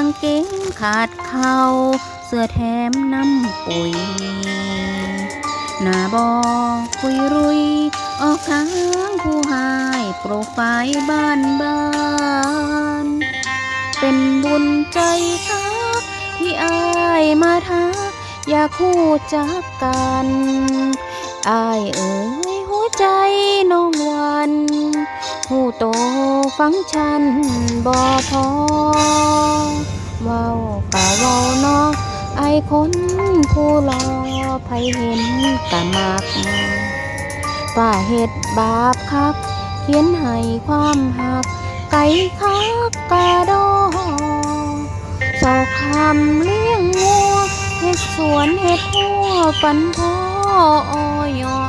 างเกงขาดเข่าเสื้อแถมน้ำปุ๋ยหน้าบอคุยรุย ออกทางผู้หายโปรไฟล์บ้านบ้าน เป็นบุญใจคักที่อายมาทัก อยากคู่จักกันอายเอ๋ยหัวใจน้องวัน ผู้โต ฟังฉันบ่พอเว้ากะเว้าเนอกไอคนผู้รอไผเห็นกะมักฝ่าเฮ็ดบาปคัก เขียนให้ความหัก ไก่คักกะดอสอกคำเลี้ยงงัวเฮ็ดสวนเฮ็ดหัวปันพ่อออยอ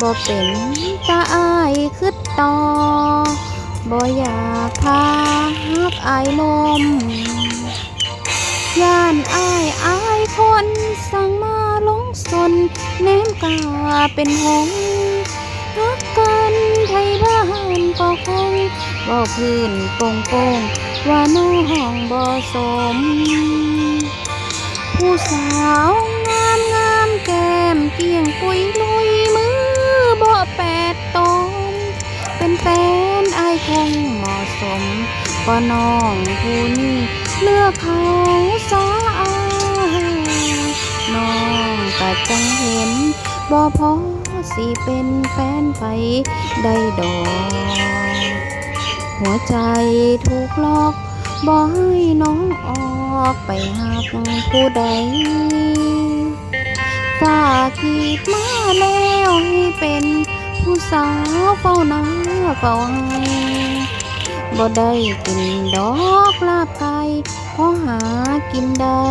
บ่เป็นตาอายคืดต่อ บ่อยากพาฮักอายลม ย่านอายอายคนสั่งมาลงสนแนมกาเป็นหงฮักกันไทยบ้านก็คงบ่พื้นโป่งโป่งว่าน้องบ่สม ผู้สาว สมก็น้องผู้นี้เลือกเขาสาอาน้องก็จังเห็นบ่พอสิเป็นแฟนไผได้ดอก หัวใจถูกหลอกบ่ให้น้องออกไปหากผู้ใดฝากขีดมาแล้วให้เป็นผู้สาวเฝ้าหน้าเฝ้าให้ บ่ได้กินดอกลาบไก่เพราะหากินได้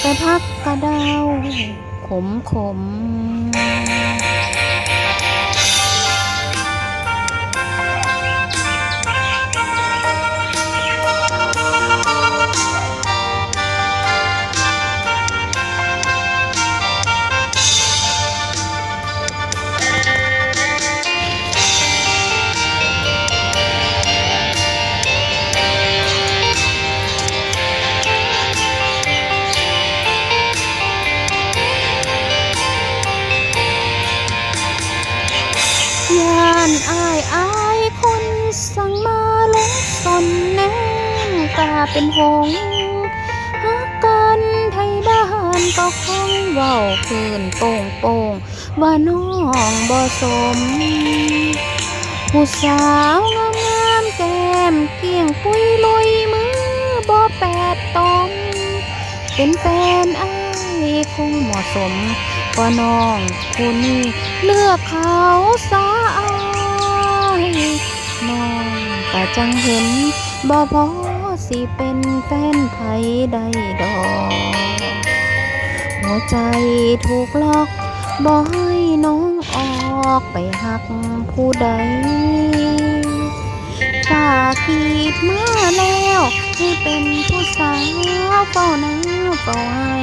ไปพักกระเดาขมขม อายอายคนสั่งมาลงสนแนมกาเป็นหงฮักกันไทยบ้านก็คงเว้าคืนโป่งโป่งว่าน้องบ่สม ผู้สาวงามงามแก้มเกี่ยงปุยลุยมือบ่แปดตมเป็นแฟนอายคงเหมาะสม กว่าน้องผู้นี้เลือกเขาสาอายน้องก็จังเห็นบ่พอสิเป็นแฟนไผได้ดอกหัวใจถูกล็อกบ่ให้น้องออกไปหักผู้ใดฝากขีดมาแล้วให้เป็นผู้สาวเฝ้าหน้าเฝ้าให้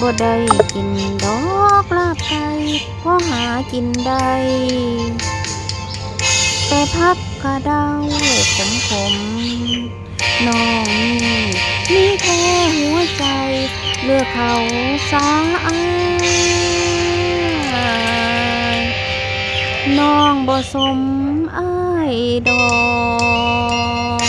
บ่ได้กินดอกลาบไก่พราะหากินได้แต่พักกระเดาขมขมน้องนี่มีแค่หัวใจ เลือกเขาสาอายน้องบ่สมอายดอก